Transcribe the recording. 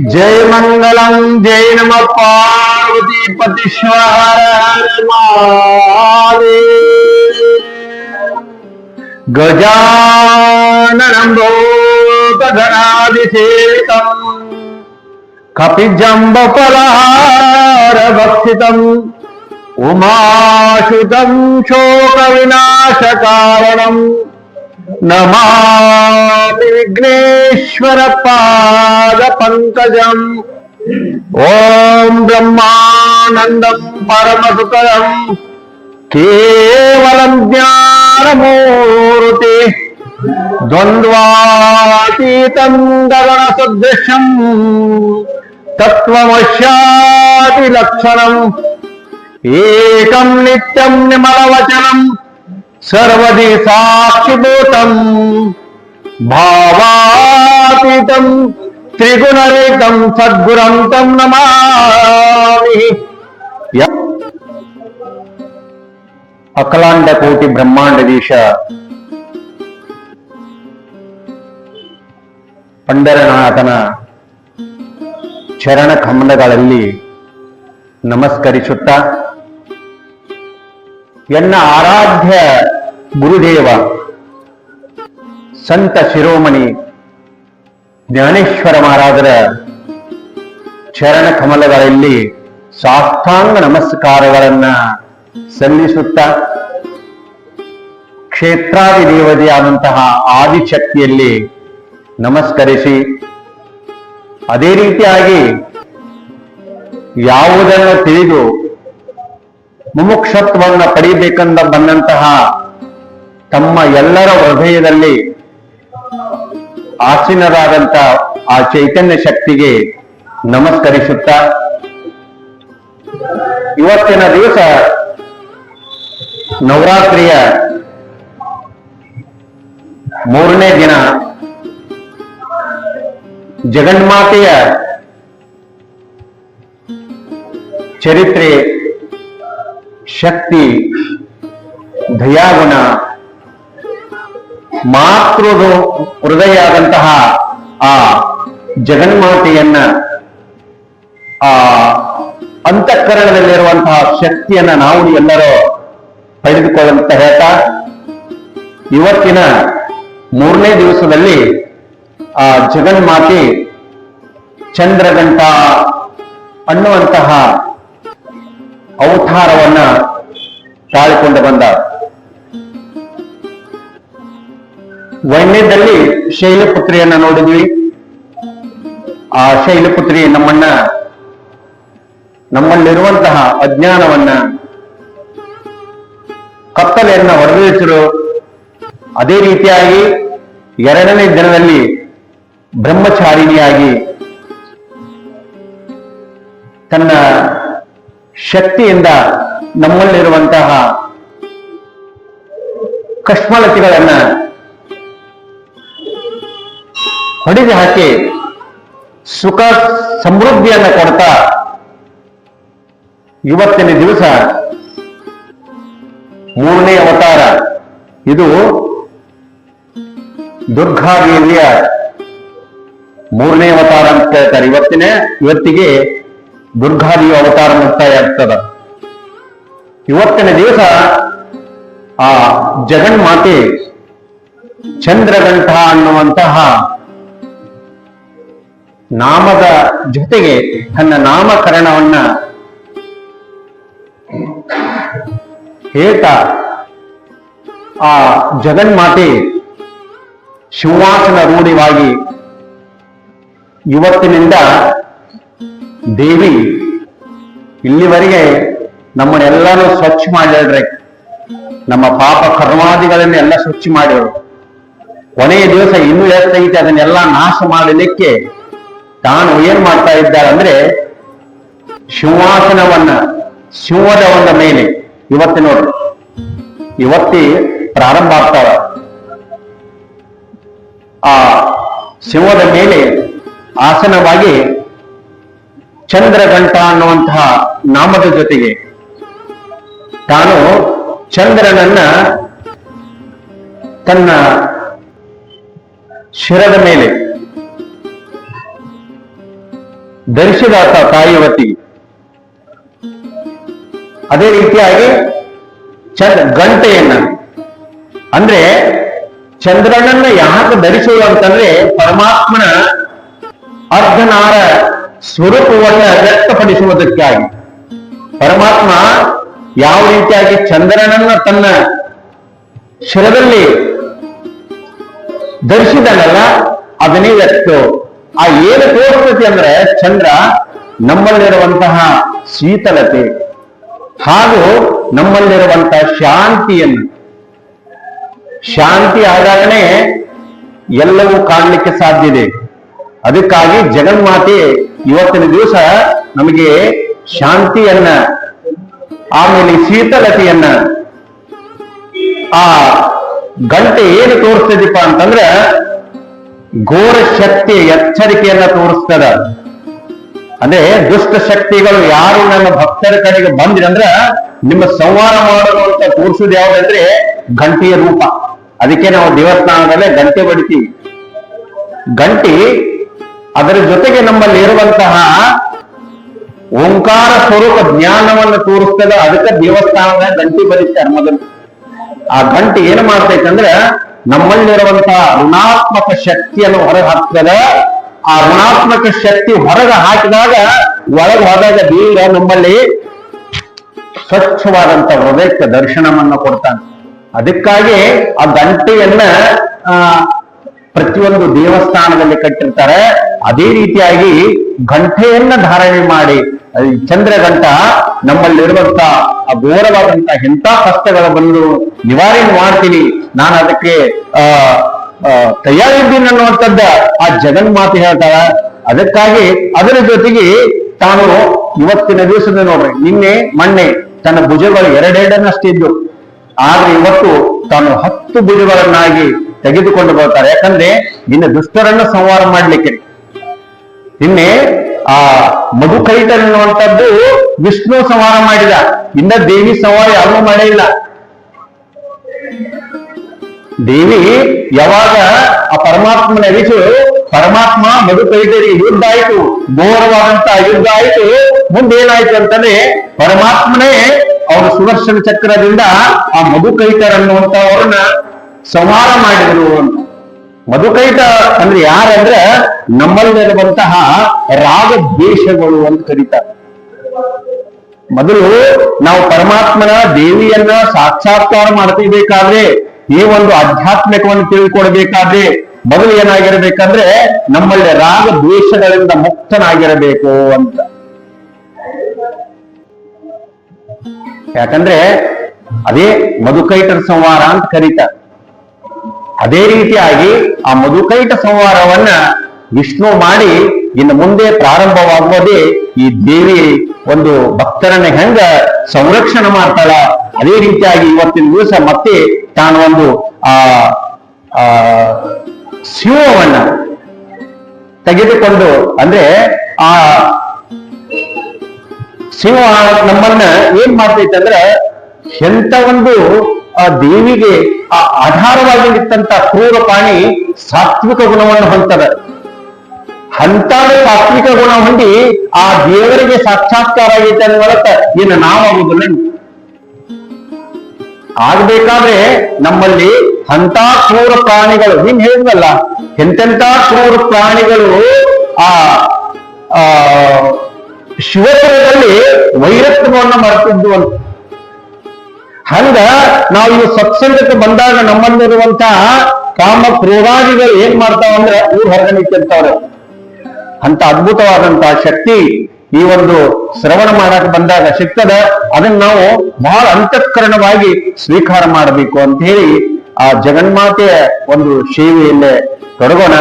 जय मंगलम जय नम पार्वती पतिश्वर गजाननं भूतगणादिसेतम् कपिजम्बफलहारभक्षितम् उमाशुतं शोकविनाशकारणम्। नमामि पाद पंकज ओम ब्रह्मानंद परम सुखम केवल ज्ञानमूर्ति। मूर्ति गगन सदृश तत्वशाति लक्षणम। एकम नित्यम निमलवचनम। సర్వది సాక్షిభూతం భావాతీతం త్రిగుణరేతం సద్గురంతం నమామి. అఖలాండ కోటి బ్రహ్మాండ దీశ పండరనాథన చరణ ಕಮಲಗಳಲ್ಲಿ నమస్కరిచుట్ట ఎన్న ఆరాధ్య ಗುರುದೇವ, ಸಂತ ಶಿರೋಮಣಿ, ಜ್ಞಾನೇಶ್ವರ ಮಹಾರಾಜರ ಚರಣ ಕಮಲಗಳಲ್ಲಿ ಸಾಷ್ಟಾಂಗ ನಮಸ್ಕಾರಗಳನ್ನ ಸಲ್ಲಿಸುತ್ತ ಕ್ಷೇತ್ರಾದಿ ದೇವತೆಯಾದಂತಹ ಆದಿಶಕ್ತಿಯಲ್ಲಿ ನಮಸ್ಕರಿಸಿ, ಅದೇ ರೀತಿಯಾಗಿ ಯಾವುದನ್ನು ತಿಳಿದು ಮುಮುಕ್ಷತ್ವವನ್ನು ಪಡೆಯಬೇಕೆಂದ ಬಂದಂತಹ ತಮ್ಮ ಎಲ್ಲರ ಹೃದಯದಲ್ಲಿ ಆಸೀನರಾದಂತ ಆ ಚೈತನ್ಯ ಶಕ್ತಿಗೆ ನಮಸ್ಕರಿಸುತ್ತಾ, ಇವತ್ತಿನ ದಿವಸ ನವರಾತ್ರಿಯ ಮೂರನೇ ದಿನ ಜಗನ್ಮಾತೆಯ ಚರಿತ್ರೆ ಶಕ್ತಿ, ದಯಾಗುಣ ಮಾತೃದು ಹೃದಯ ಆದಂತಹ ಆ ಜಗನ್ಮಾತೆಯನ್ನ ಆ ಅಂತಃಕರಣದಲ್ಲಿರುವಂತಹ ಶಕ್ತಿಯನ್ನ ನಾವು ಎಲ್ಲರೂ ಪಡೆದುಕೊಳ್ಳಂತ ಹೇಳ್ತಾ. ಇವತ್ತಿನ ಮೂರನೇ ದಿವಸದಲ್ಲಿ ಆ ಜಗನ್ಮಾತೆ ಚಂದ್ರಗಂಟ ಅನ್ನುವಂತಹ ಅವತಾರವನ್ನ ತಾಳಿಕೊಂಡು ಬಂದ. ವೈನ್ಯದಲ್ಲಿ ಶೈಲಪುತ್ರಿಯನ್ನ ನೋಡಿದ್ವಿ. ಆ ಶೈಲಪುತ್ರಿ ನಮ್ಮನ್ನ, ನಮ್ಮಲ್ಲಿರುವಂತಹ ಅಜ್ಞಾನವನ್ನ, ಕತ್ತಲೆಯನ್ನ ಹೊರದಿಳಿಸಲು ಅದೇ ರೀತಿಯಾಗಿ ಎರಡನೇ ದಿನದಲ್ಲಿ ಬ್ರಹ್ಮಚಾರಿಣಿಯಾಗಿ ತನ್ನ ಶಕ್ತಿಯಿಂದ ನಮ್ಮಲ್ಲಿರುವಂತಹ ಕಶ್ಮಲತೆಗಳನ್ನ ಹೊಡೆದು ಹಾಕಿ ಸುಖ ಸಮೃದ್ಧಿಯನ್ನು ಕೊಡ್ತಾ ಇವತ್ತಿನ ದಿವಸ ಮೂರನೇ ಅವತಾರ. ಇದು ದುರ್ಗಾದೇವಿಯ ಮೂರನೇ ಅವತಾರ ಅಂತ ಹೇಳ್ತಾರೆ. ಇವತ್ತಿನ, ಇವತ್ತಿಗೆ ದುರ್ಗಾದೇವಿ ಅವತಾರ ಮುಕ್ತಾಯ ಆಗ್ತದ ಇವತ್ತಿನ ದಿವಸ ಆ ಜಗನ್ಮಾತೆ ಚಂದ್ರಗಂಠ ಅನ್ನುವಂತಹ ನಾಮದ ಜೊತೆಗೆ ತನ್ನ ನಾಮಕರಣವನ್ನ ಹೇಳ್ತಾ ಆ ಜಗನ್ಮಾತೆ ಸಿಂಹಾಸನ ರೂಢಿವಾಗಿ ಇವತ್ತಿನಿಂದ ದೇವಿ ಇಲ್ಲಿವರೆಗೆ ನಮ್ಮನ್ನೆಲ್ಲಾನು ಸ್ವಚ್ಛ ಮಾಡ್ಯಾಳ್ರಿ. ನಮ್ಮ ಪಾಪ ಕರ್ಮಾದಿಗಳನ್ನೆಲ್ಲ ಸ್ವಚ್ಛ ಮಾಡಿರು ಕೊನೆಯ ದಿವಸ ಇನ್ನೂ ಎಷ್ಟೈತೆ ಅದನ್ನೆಲ್ಲ ನಾಶ ಮಾಡಲಿಕ್ಕೆ ತಾನು ಏನ್ ಮಾಡ್ತಾ ಇದ್ದಾರೆ ಅಂದ್ರೆ ಸಿಂಹಾಸನವನ್ನ, ಸಿಂಹದ ಒಂದ ಮೇಲೆ, ಇವತ್ತು ನೋಡ್ರಿ, ಇವತ್ತಿ ಪ್ರಾರಂಭ ಆಗ್ತಾವ ಆ ಸಿಂಹದ ಮೇಲೆ ಆಸನವಾಗಿ ಚಂದ್ರಗಂಟ ಅನ್ನುವಂತಹ ನಾಮದ ಜೊತೆಗೆ ತಾನು ಚಂದ್ರನನ್ನ ತನ್ನ ಶಿರದ ಮೇಲೆ ಧರಿಸಿದ ತಾಯಿವತಿ. ಅದೇ ರೀತಿಯಾಗಿ ಚಂದ್ರ ಗಂಟೆಯನ್ನ. ಅಂದ್ರೆ ಚಂದ್ರನನ್ನ ಯಾಕೆ ಧರಿಸುವ ಅಂತಂದ್ರೆ ಪರಮಾತ್ಮನ ಅರ್ಧನಾರ ಸ್ವರೂಪವನ್ನ ವ್ಯಕ್ತಪಡಿಸುವುದಕ್ಕಾಗಿ. ಪರಮಾತ್ಮ ಯಾವ ರೀತಿಯಾಗಿ ಚಂದ್ರನನ್ನ ತನ್ನ ಶಿರದಲ್ಲಿ ಧರಿಸಿದನಲ್ಲ ಅದನ್ನೇ ವ್ಯಕ್ತ. ಆ ಏನು ತೋರಿಸ್ತೈತಿ ಅಂದ್ರೆ ಚಂದ್ರ ನಮ್ಮಲ್ಲಿರುವಂತಹ ಶೀತಲತೆ ಹಾಗೂ ನಮ್ಮಲ್ಲಿರುವಂತಹ ಶಾಂತಿಯನ್ನು. ಶಾಂತಿ ಆದಾಗನೇ ಎಲ್ಲವೂ ಕಾಣಲಿಕ್ಕೆ ಸಾಧ್ಯ ಇದೆ. ಅದಕ್ಕಾಗಿ ಜಗನ್ಮಾತೆ ಇವತ್ತಿನ ದಿವಸ ನಮಗೆ ಶಾಂತಿಯನ್ನ, ಆಮೇಲೆ ಶೀತಲತೆಯನ್ನ, ಆ ಗಂಟೆ ಏನು ತೋರಿಸ್ತದಪ್ಪ ಅಂತಂದ್ರ ಘೋರ ಶಕ್ತಿ ಎಚ್ಚರಿಕೆಯನ್ನ ತೋರಿಸ್ತದ. ಅಂದ್ರೆ ದುಷ್ಟ ಶಕ್ತಿಗಳು ಯಾರು ನನ್ನ ಭಕ್ತರ ಕಡೆಗೆ ಬಂದ್ರಿ ಅಂದ್ರ ನಿಮ್ಮ ಸಂಹಾರ ಅಂತ ತೋರಿಸುದು ಯಾವ್ದಂದ್ರೆ ಗಂಟೆಯ ರೂಪ. ಅದಕ್ಕೆ ನಾವು ದೇವಸ್ಥಾನದಲ್ಲೇ ಗಂಟೆ ಬಡಿತೀವಿ ಗಂಟಿ ಅದರ ಜೊತೆಗೆ ನಮ್ಮಲ್ಲಿ ಇರುವಂತಹ ಓಂಕಾರ ಸ್ವರೂಪ ಜ್ಞಾನವನ್ನು ತೋರಿಸ್ತದ. ಅದಕ್ಕೆ ದೇವಸ್ಥಾನದ ಗಂಟಿ ಬರೀತಾರೆ ಮೊದಲು. ಆ ಗಂಟೆ ಏನು ಮಾಡ್ತೈತಂದ್ರ ನಮ್ಮಲ್ಲಿರುವಂತಹ ಋಣಾತ್ಮಕ ಶಕ್ತಿಯನ್ನು ಹೊರಗೆ ಹಾಕ್ತದೆ. ಆ ಋಣಾತ್ಮಕ ಶಕ್ತಿ ಹೊರಗೆ ಹಾಕಿದಾಗ ಒಳಗೆ ಹೋದಾಗ ದೇವ ನಮ್ಮಲ್ಲಿ ಸ್ವಚ್ಛವಾದಂತ ಹೃದಯಕ್ಕೆ ದರ್ಶನವನ್ನು ಕೊಡ್ತಾನೆ. ಅದಕ್ಕಾಗಿ ಆ ಗಂಟೆಯನ್ನ, ಆ, ಪ್ರತಿಯೊಂದು ದೇವಸ್ಥಾನದಲ್ಲಿ ಕಟ್ಟಿರ್ತಾರೆ. ಅದೇ ರೀತಿಯಾಗಿ ಗಂಟೆಯನ್ನ ಧಾರಣೆ ಮಾಡಿ ಚಂದ್ರ ಗಂಟ ಚಂದ್ರಗಂಟ ನಮ್ಮಲ್ಲಿರುವಂತ ಘೋರವಾದಂತಹ ಎಂತ ಕಷ್ಟಗಳ ಬಂದು ನಿವಾರಣೆ ಮಾಡ್ತೀನಿ. ನಾನು ಅದಕ್ಕೆ, ಆ ತಯಾರಿದ್ದೀನಿ ಅನ್ನುವಂಥದ್ದ ಆ ಜಗನ್ಮಾತೆ ಹೇಳ್ತಾಳ. ಅದಕ್ಕಾಗಿ ಅದರ ಜೊತೆಗೆ ತಾನು ಇವತ್ತಿನ ದಿವಸದ ನೋಡ್ರಿ, ನಿನ್ನೆ, ಮೊನ್ನೆ ತನ್ನ ಭುಜಗಳು ಎರಡೆರಡನ್ನಷ್ಟಿದ್ದು ಆದ್ರೆ ಇವತ್ತು ತಾನು ಹತ್ತು ಭುಜಗಳನ್ನಾಗಿ ತೆಗೆದುಕೊಂಡು ಬರ್ತಾರೆ. ಯಾಕಂದ್ರೆ ನಿನ್ನ ದುಷ್ಟರನ್ನ ಸಂಹಾರ ಮಾಡ್ಲಿಕ್ಕೆ. ನಿನ್ನೆ ಆ ಮಧುಕೈಟ ಅನ್ನುವಂಥದ್ದು ವಿಷ್ಣು ಸಂಹಾರ ಮಾಡಿದ. ಇನ್ನ ದೇವಿ ಸಂವಾರ ಯಾರೂ ಮಾಡೇ ಇಲ್ಲ. ದೇವಿ ಯಾವಾಗ ಆ ಪರಮಾತ್ಮನ ಅರಿಸು ಪರಮಾತ್ಮ ಮಧುಕೈಟರಿಗೆ ಯುದ್ಧ ಆಯ್ತು ಘೋರವಾದಂತ ಯುದ್ಧ ಆಯ್ತು ಮುಂದೆ ಏನಾಯ್ತು ಅಂತಂದ್ರೆ ಪರಮಾತ್ಮನೇ ಅವರ ಸುದರ್ಶನ ಚಕ್ರದಿಂದ ಆ ಮಧುಕೈಟರ್ ಅನ್ನುವಂಥವ್ರನ್ನ ಸಂಹಾರ ಮಾಡಿದ್ರು ಅಂತ. ಮಧುಕೈಟ ಅಂದ್ರೆ ಯಾರಂದ್ರೆ ನಮ್ಮಲ್ಲಿರುವಂತಹ ರಾಗ ದ್ವೇಷಗಳು ಅಂತ ಕರೀತಾರೆ. ಮೊದಲು ನಾವು ಪರಮಾತ್ಮನ ದೇವಿಯನ್ನ ಸಾಕ್ಷಾತ್ಕಾರ ಮಾಡ್ತಿರ್ಬೇಕಾದ್ರೆ ಈ ಒಂದು ಆಧ್ಯಾತ್ಮಿಕವನ್ನು ತಿಳ್ಕೊಡ್ಬೇಕಾದ್ರೆ ಮೊದಲು ಏನಾಗಿರ್ಬೇಕಂದ್ರೆ ನಮ್ಮಲ್ಲಿ ರಾಗ ದ್ವೇಷಗಳಿಂದ ಮುಕ್ತನಾಗಿರಬೇಕು ಅಂತ. ಯಾಕಂದ್ರೆ ಅದೇ ಮಧುಕೈಟರ ಸಂವಾರ ಅಂತ ಕರೀತಾರೆ ಅದೇ ರೀತಿಯಾಗಿ ಆ ಮಧುಕೈಟ ಸಂವಾರವನ್ನ ವಿಷ್ಣು ಮಾಡಿ ಇನ್ನು ಮುಂದೆ ಪ್ರಾರಂಭವಾಗುವುದೇ ಈ ದೇವಿ ಒಂದು ಭಕ್ತರನ್ನ ಹೆಂಗ ಸಂರಕ್ಷಣೆ ಮಾಡ್ತಾಳ, ಅದೇ ರೀತಿಯಾಗಿ ಇವತ್ತಿನ ದಿವಸ ಮತ್ತೆ ತಾನು ಒಂದು, ಆ ಶಿವವನ್ನ ತೆಗೆದುಕೊಂಡು, ಅಂದ್ರೆ, ಆ, ಶಿವ ನಮ್ಮನ್ನ ಏನ್ ಮಾಡ್ತೈತೆ ಅಂದ್ರೆ, ಎಂತ ಒಂದು, ಆ ದೇವಿಗೆ, ಆ ಆಧಾರವಾಗಿ ಕ್ರೂರ ಪ್ರಾಣಿ ಸಾತ್ವಿಕ ಗುಣವನ್ನು ಹೊಂದದ ಅಂತ ಸಾತ್ವಿಕ ಗುಣ ಹೊಂದಿ, ಆ ದೇವರಿಗೆ ಸಾಕ್ಷಾತ್ಕಾರ ಆಗೈತೆ ಅನ್ನೋ ಏನ ನಾವಾಗುದಿಲ್ಲ ಆಗ್ಬೇಕಾದ್ರೆ ನಮ್ಮಲ್ಲಿ ಅಂತ ಕ್ರೂರ ಪ್ರಾಣಿಗಳು, ನೀನ್ ಹೇಳಿದ್ವಲ್ಲ ಎಂತೆಂತ ಕ್ರೂರ ಪ್ರಾಣಿಗಳು ಆ ಶಿವಪುರದಲ್ಲಿ ವೈರತ್ವವನ್ನು ಮಾಡ್ತಿದ್ದು ಅಂತ. ಹಂಗ ನಾವು ಈ ಸತ್ಸಂಗಕ್ಕೆ ಬಂದಾಗ ನಮ್ಮಲ್ಲಿರುವಂತಹ ಕಾಮ ಕ್ರೋಧಾದಿಗಳು ಏನ್ ಮಾಡ್ತಾವ ಅಂದ್ರೆ ಊರ್ ಹೊರಗಡೆ ನಿಂತಿರ್ತಾವ್ರೆ ಅಂತ ಅದ್ಭುತವಾದಂತಹ ಶಕ್ತಿ ಈ ಒಂದು ಶ್ರವಣ ಮಾಡಕ್ ಬಂದಾಗ ಸಿಗ್ತದ? ಅದನ್ನ ನಾವು ಬಹಳ ಅಂತಃಕರಣವಾಗಿ ಸ್ವೀಕಾರ ಮಾಡಬೇಕು ಅಂತ ಹೇಳಿ ಆ ಜಗನ್ಮಾತೆಯ ಒಂದು ಸೇವೆಯಲ್ಲೇ ತೊಡಗೋಣ.